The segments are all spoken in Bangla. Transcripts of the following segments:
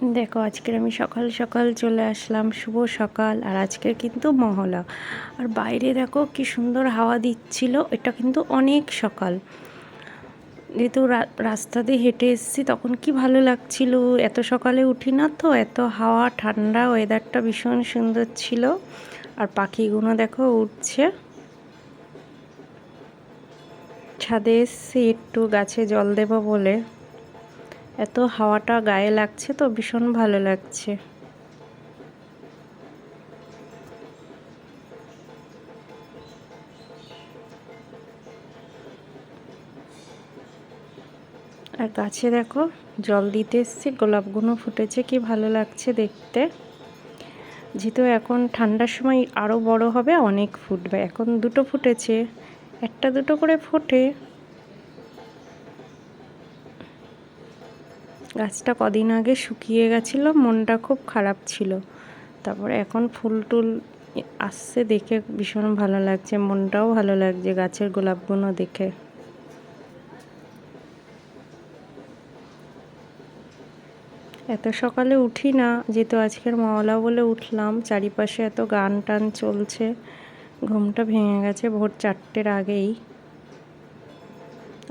দেখো, আজকের আমি সকাল সকাল চলে আসলাম। শুভ সকাল, আর আজকের কিন্তু মহলা। আর বাইরে দেখো কি সুন্দর হাওয়া দিচ্ছিল, এটা কিন্তু অনেক সকাল। যেহেতু রাস্তা দিয়ে হেঁটে এসেছি, তখন কি ভালো লাগছিল? এত সকালে উঠি না তো, এত হাওয়া, ঠান্ডা ওয়েদারটা ভীষণ সুন্দর ছিল। আর পাখিগুলো দেখো উঠছে। ছাদে এসছি একটু গাছে জল দেবো বলে। এত হাওয়াটা গায়ে লাগছে তো ভীষণ ভালো লাগছে। আর গাছে দেখো জল দিতে এসছি, গোলাপগুলো ফুটেছে, কি ভালো লাগছে দেখতে। যেহেতু এখন ঠান্ডার সময় আরও বড় হবে, অনেক ফুটবে। এখন দুটো ফুটেছে, একটা দুটো করে ফোটে। গাছটা কদিন আগে শুকিয়ে গেছিল, মনটা খুব খারাপ ছিল। তারপরে এখন ফুল টুল আসছে দেখে ভীষণ ভালো লাগছে, মনটাও ভালো লাগছে গাছের গোলাপগুলো দেখে। এত সকালে উঠি না, যেহেতু আজকের মওলা বলে উঠলাম, চারিপাশে এত গান টান চলছে, ঘুমটা ভেঙে গেছে ভোর চারটের আগেই।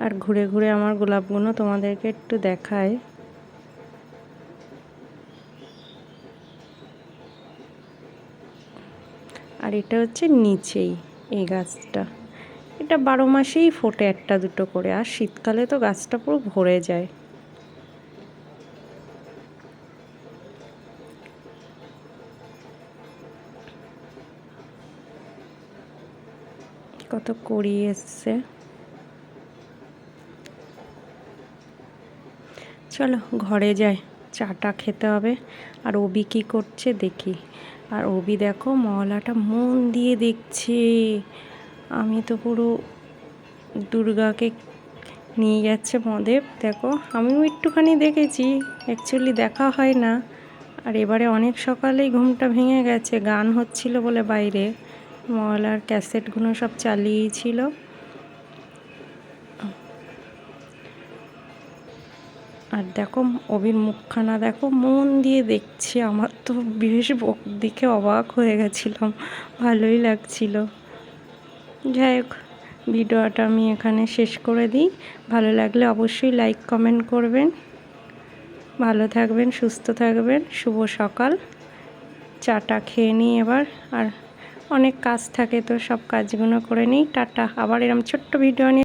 আর ঘুরে ঘুরে আমার গোলাপগুলো তোমাদেরকে একটু দেখায়। আর এটা হচ্ছে নিচেই এই গাছটা। এটা বারো মাসেই ফোটে একটা দুটো করে, আর শীতকালে তো গাছটা পুরো ভরে যায়। কত করি এসছে। চলো ঘরে যাই, চাটা খেতে হবে। আর ওবি কী করছে দেখি। আর অবি দেখো মহলাটা মন দিয়ে দেখছে। আমি তো পুরো দুর্গাকে নিয়ে যাচ্ছে মদেব, দেখো আমিও একটুখানি দেখেছি অ্যাকচুয়ালি দেখা হয় না। আর এবারে অনেক সকালেই ঘুমটা ভেঙে গেছে, গান হচ্ছিল বলে বাইরে। মহলার ক্যাসেটগুলো সব চালিয়েছিল। আর দেখো অবির মুখখানা দেখো, মন দিয়ে দেখছি। আমার তো বেশ দিকে অবাক হয়ে গেছিলাম। ভালোই লাগছিল। যাই হোক, ভিডিওটা আমি এখানে শেষ করে দিই। ভালো লাগলে অবশ্যই লাইক কমেন্ট করবেন। ভালো থাকবেন, সুস্থ থাকবেন। শুভ সকাল। চাটা খেয়ে নিই এবার। আর অনেক কাজ থাকে তো সব কাজগুলো করে নিই। টাটা। আবার এরম ছোট্ট ভিডিও নিয়ে